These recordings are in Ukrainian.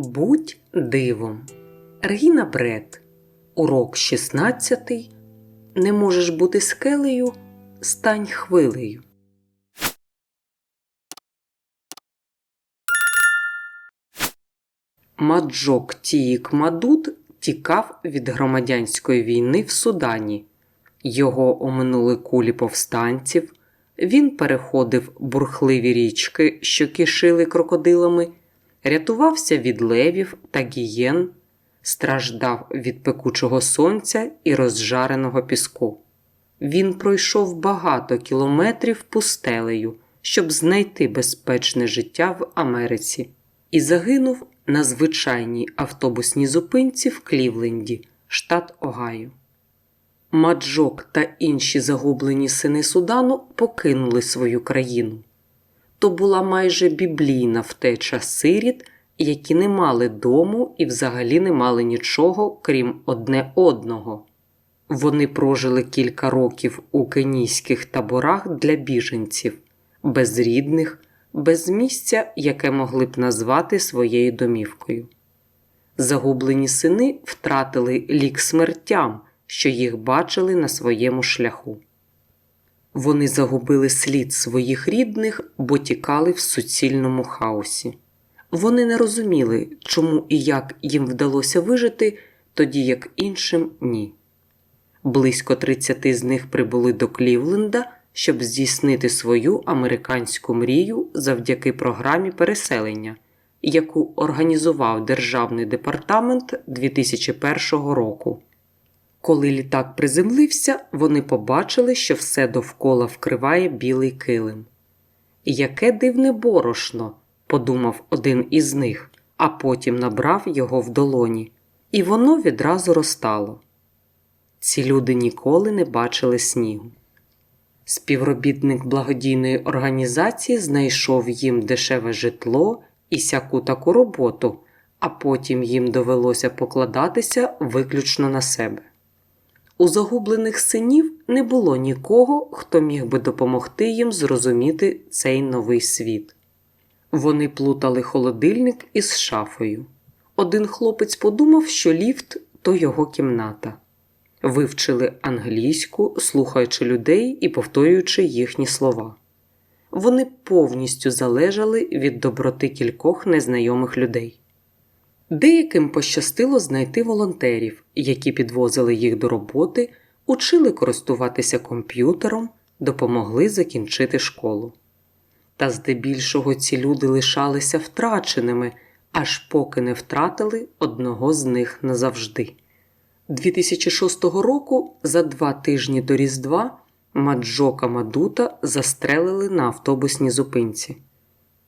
Будь дивом. Регіна Бред. Урок 16. Не можеш бути скелею, стань хвилею. Маджок Тіїк Мадуд тікав від громадянської війни в Судані. Його оминули кулі повстанців. Він переходив бурхливі річки, що кишили крокодилами, рятувався від левів та гієн, страждав від пекучого сонця і розжареного піску. Він пройшов багато кілометрів пустелею, щоб знайти безпечне життя в Америці, і загинув на звичайній автобусній зупинці в Клівленді, штат Огайо. Маджок та інші загублені сини Судану покинули свою країну. То була майже біблійна втеча сиріт, які не мали дому і взагалі не мали нічого, крім одне одного. Вони прожили кілька років у кенійських таборах для біженців, без рідних, без місця, яке могли б назвати своєю домівкою. Загублені сини втратили лік смертям, що їх бачили на своєму шляху. Вони загубили слід своїх рідних, бо тікали в суцільному хаосі. Вони не розуміли, чому і як їм вдалося вижити, тоді як іншим ні. Близько 30 з них прибули до Клівленда, щоб здійснити свою американську мрію завдяки програмі переселення, яку організував Державний департамент 2001 року. Коли літак приземлився, вони побачили, що все довкола вкриває білий килим. Яке дивне борошно, подумав один із них, а потім набрав його в долоні, і воно відразу розтало. Ці люди ніколи не бачили снігу. Співробітник благодійної організації знайшов їм дешеве житло і сяку таку роботу, а потім їм довелося покладатися виключно на себе. У загублених синів не було нікого, хто міг би допомогти їм зрозуміти цей новий світ. Вони плутали холодильник із шафою. Один хлопець подумав, що ліфт то його кімната. Вивчили англійську, слухаючи людей і повторюючи їхні слова. Вони повністю залежали від доброти кількох незнайомих людей. Деяким пощастило знайти волонтерів, які підвозили їх до роботи, учили користуватися комп'ютером, допомогли закінчити школу. Та здебільшого ці люди лишалися втраченими, аж поки не втратили одного з них назавжди. 2006 року, за два тижні до Різдва, Маджока Мадута застрелили на автобусній зупинці.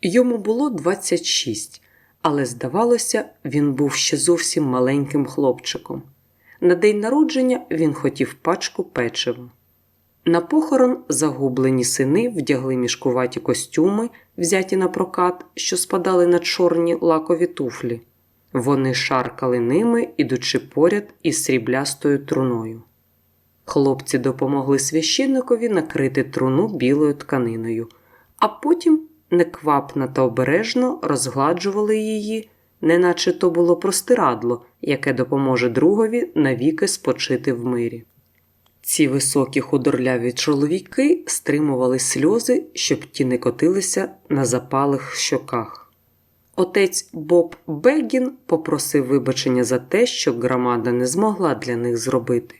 Йому було 26 але, здавалося, він був ще зовсім маленьким хлопчиком. На день народження він хотів пачку печива. На похорон загублені сини вдягли мішкуваті костюми, взяті на прокат, що спадали на чорні лакові туфлі. Вони шаркали ними, ідучи поряд із сріблястою труною. Хлопці допомогли священникові накрити труну білою тканиною, а потім неквапно та обережно розгладжували її, неначе то було простирадло, яке допоможе другові навіки спочити в мирі. Ці високі худорляві чоловіки стримували сльози, щоб ті не котилися на запалих щоках. Отець Боб Бегін попросив вибачення за те, що громада не змогла для них зробити.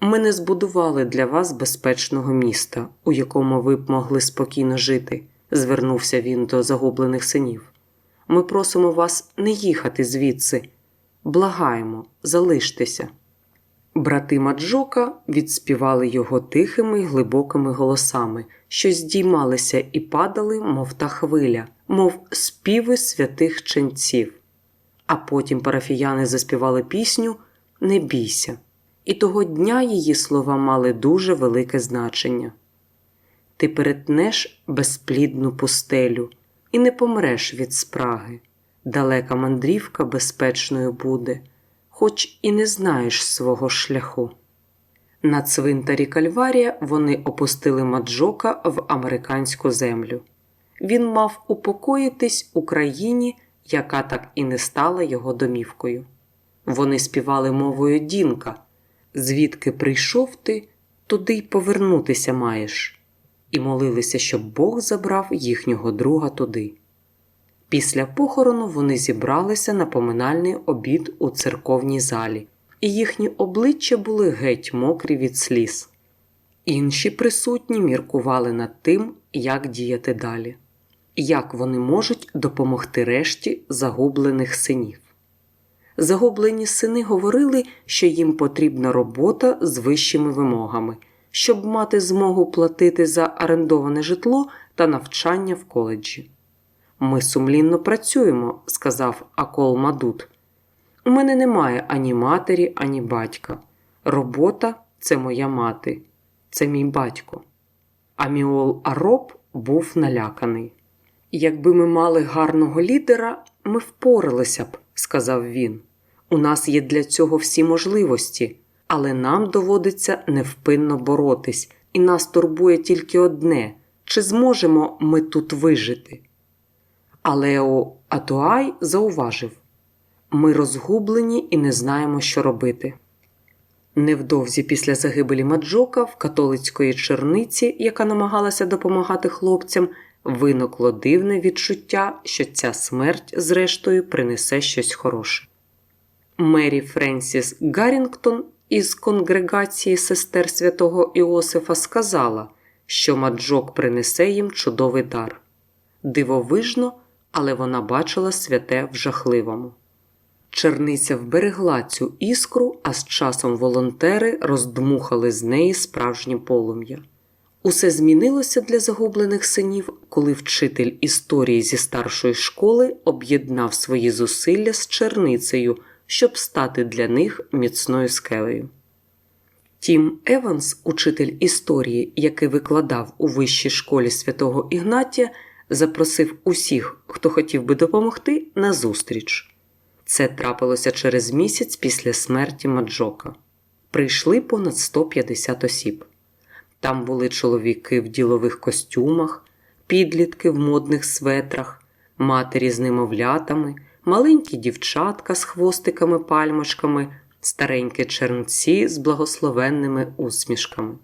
Ми не збудували для вас безпечного міста, у якому ви б могли спокійно жити звернувся він до загублених синів. Ми просимо вас не їхати звідси. Благаємо, залиштеся. Брати Маджока відспівали його тихими глибокими голосами, що здіймалися і падали, мов та хвиля, мов співи святих ченців. А потім парафіяни заспівали пісню Не бійся, і того дня її слова мали дуже велике значення ти перетнеш безплідну пустелю і не помреш від спраги. Далека мандрівка безпечною буде, хоч і не знаєш свого шляху. На цвинтарі Кальварія вони опустили Маджока в американську землю. Він мав упокоїтись у країні, яка так і не стала його домівкою. Вони співали мовою Дінка. Звідки прийшов ти, туди й повернутися маєш, і молилися, щоб Бог забрав їхнього друга туди. Після похорону вони зібралися на поминальний обід у церковній залі, і їхні обличчя були геть мокрі від сліз. Інші присутні міркували над тим, як діяти далі, як вони можуть допомогти решті загублених синів. Загублені сини говорили, що їм потрібна робота з вищими вимогами, щоб мати змогу платити за орендоване житло та навчання в коледжі. Ми сумлінно працюємо, сказав Акол Мадут. У мене немає ані матері, ані батька. Робота це моя мати, це мій батько. Аміол Ароб був наляканий. Якби ми мали гарного лідера, ми впоралися б, сказав він. У нас є для цього всі можливості, але нам доводиться невпинно боротись, і нас турбує тільки одне чи зможемо ми тут вижити. Алео Атуай зауважив ми розгублені і не знаємо, що робити. Невдовзі після загибелі Маджока в католицької черниці, яка намагалася допомагати хлопцям, виникло дивне відчуття, що ця смерть, зрештою, принесе щось хороше. Мері Френсіс Гаррінгтон із конгрегації сестер святого Іосифа сказала, що Маджок принесе їм чудовий дар. Дивовижно, але вона бачила святе в жахливому. Черниця вберегла цю іскру, а з часом волонтери роздмухали з неї справжнє полум'я. Усе змінилося для загублених синів, коли вчитель історії зі старшої школи об'єднав свої зусилля з черницею, щоб стати для них міцною скелею. Тім Еванс, учитель історії, який викладав у вищій школі святого Ігнатія, запросив усіх, хто хотів би допомогти, на зустріч. Це трапилося через місяць після смерті Маджока. Прийшли понад 150 осіб. Там були чоловіки в ділових костюмах, підлітки в модних светрах, матері з немовлятами, маленькі дівчатка з хвостиками-пальмочками, старенькі чернці з благословенними усмішками.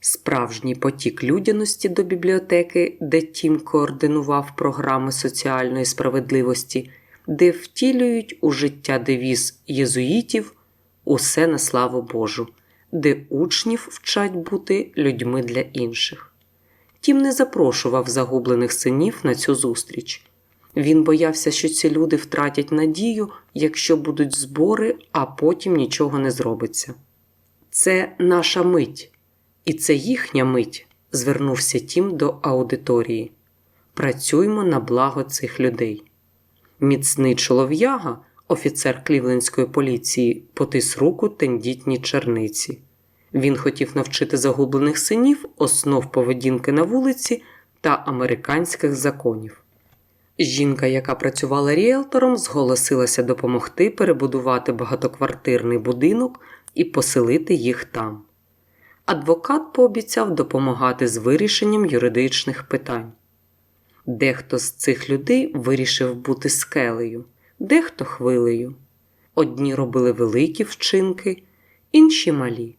Справжній потік людяності до бібліотеки, де Тім координував програми соціальної справедливості, де втілюють у життя девіз єзуїтів усе на славу Божу, де учнів вчать бути людьми для інших. Тім не запрошував загублених синів на цю зустріч. Він боявся, що ці люди втратять надію, якщо будуть збори, а потім нічого не зробиться. Це наша мить, і це їхня мить, звернувся Тім до аудиторії. Працюймо на благо цих людей. Міцний чолов'яга, офіцер клівлендської поліції, потис руку тендітній черниці. Він хотів навчити загублених синів основ поведінки на вулиці та американських законів. Жінка, яка працювала ріелтором, зголосилася допомогти перебудувати багатоквартирний будинок і поселити їх там. Адвокат пообіцяв допомагати з вирішенням юридичних питань. Дехто з цих людей вирішив бути скелею, дехто хвилею. Одні робили великі вчинки, інші малі,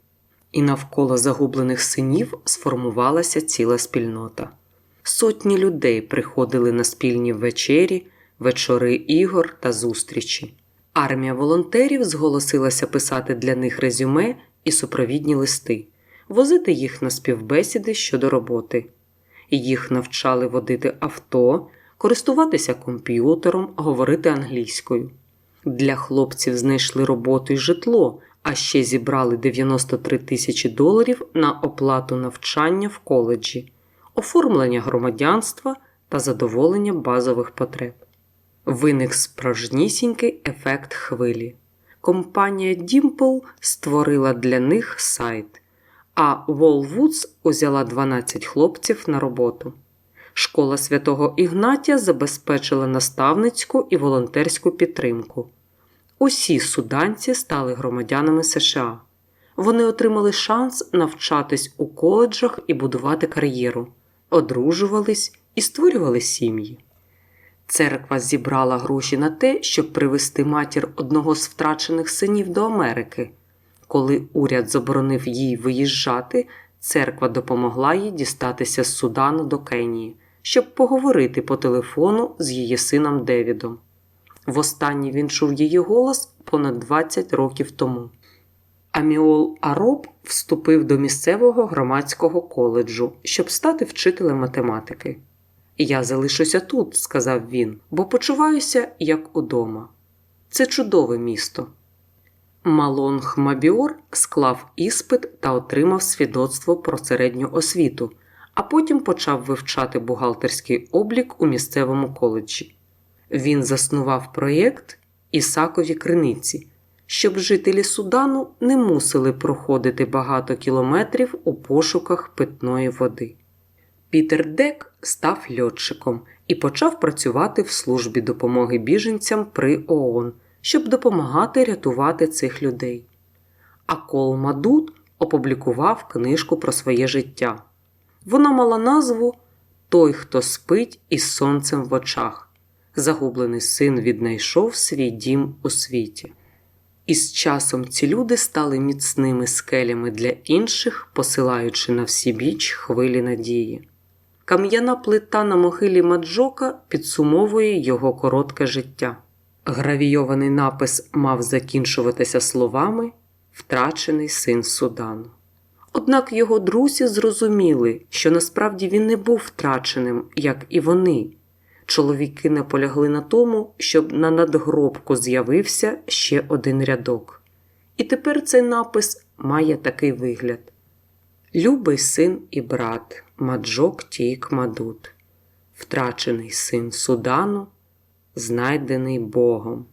і навколо загублених синів сформувалася ціла спільнота. Сотні людей приходили на спільні вечері, вечори ігор та зустрічі. Армія волонтерів зголосилася писати для них резюме і супровідні листи, возити їх на співбесіди щодо роботи. Їх навчали водити авто, користуватися комп'ютером, говорити англійською. Для хлопців знайшли роботу і житло, а ще зібрали 93 тисячі доларів на оплату навчання в коледжі, оформлення громадянства та задоволення базових потреб. Виник справжнісінький ефект хвилі. Компанія Dimple створила для них сайт а Волвудс узяла 12 хлопців на роботу. Школа святого Ігнатія забезпечила наставницьку і волонтерську підтримку. Усі суданці стали громадянами США. Вони отримали шанс навчатись у коледжах і будувати кар'єру, одружувались і створювали сім'ї. Церква зібрала гроші на те, щоб привезти матір одного з втрачених синів до Америки. Коли уряд заборонив їй виїжджати, церква допомогла їй дістатися з Судану до Кенії, щоб поговорити по телефону з її сином Девідом. Востаннє він чув її голос понад 20 років тому. Аміол Ароб вступив до місцевого громадського коледжу, щоб стати вчителем математики. Я залишуся тут, сказав він, бо почуваюся як удома. Це чудове місто. Малонг Мабіор склав іспит та отримав свідоцтво про середню освіту, а потім почав вивчати бухгалтерський облік у місцевому коледжі. Він заснував проєкт Ісакові криниці, щоб жителі Судану не мусили проходити багато кілометрів у пошуках питної води. Пітер Дек став льотчиком і почав працювати в службі допомоги біженцям при ООН, щоб допомагати рятувати цих людей. А Кол Мадут опублікував книжку про своє життя. Вона мала назву Той, хто спить із сонцем в очах. Загублений син віднайшов свій дім у світі. І з часом ці люди стали міцними скелями для інших, посилаючи на всі біч хвилі надії. Кам'яна плита на могилі Маджока підсумовує його коротке життя. Гравійований напис мав закінчуватися словами Втрачений син Судану. Однак його друзі зрозуміли, що насправді він не був втраченим, як і вони. Чоловіки наполягли на тому, щоб на надгробку з'явився ще один рядок. І тепер цей напис має такий вигляд: Любий син і брат, Маджок Тік Мадут, втрачений син Судану, знайдений Богом.